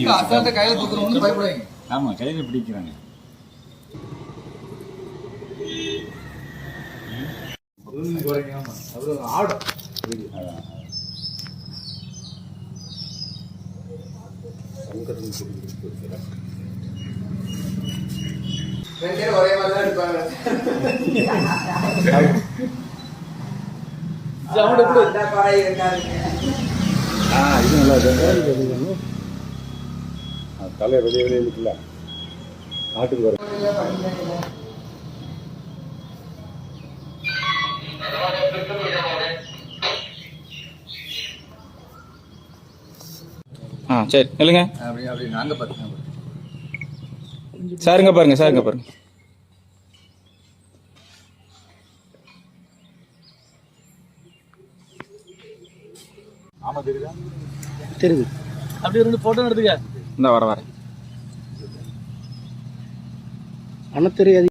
தண்ணி அசால்ட்டா கையில தூக்குறவங்க பயப்படாதீங்க. ஆமா கையில பிடிக்கிறாங்க. பேரும் ஒரே மாதிரி தான் சவுண்ட் எப்படி ஆ இது நல்லா இருக்கு? தலை வெளியே வெளியே இருக்குல்ல நாட்டுக்கு வர ஆ சரி இல்லைங்க அப்படி அப்படி நாங்க பார்த்தோம் சாருங்க பாருங்க சாருங்க பாருங்க. ஆமா தெரியுதா. தெரியுது அப்படியே ரெண்டு போட்டோ எடுத்துக்க. இந்த வர வரேன் ஆனால் தெரியாது.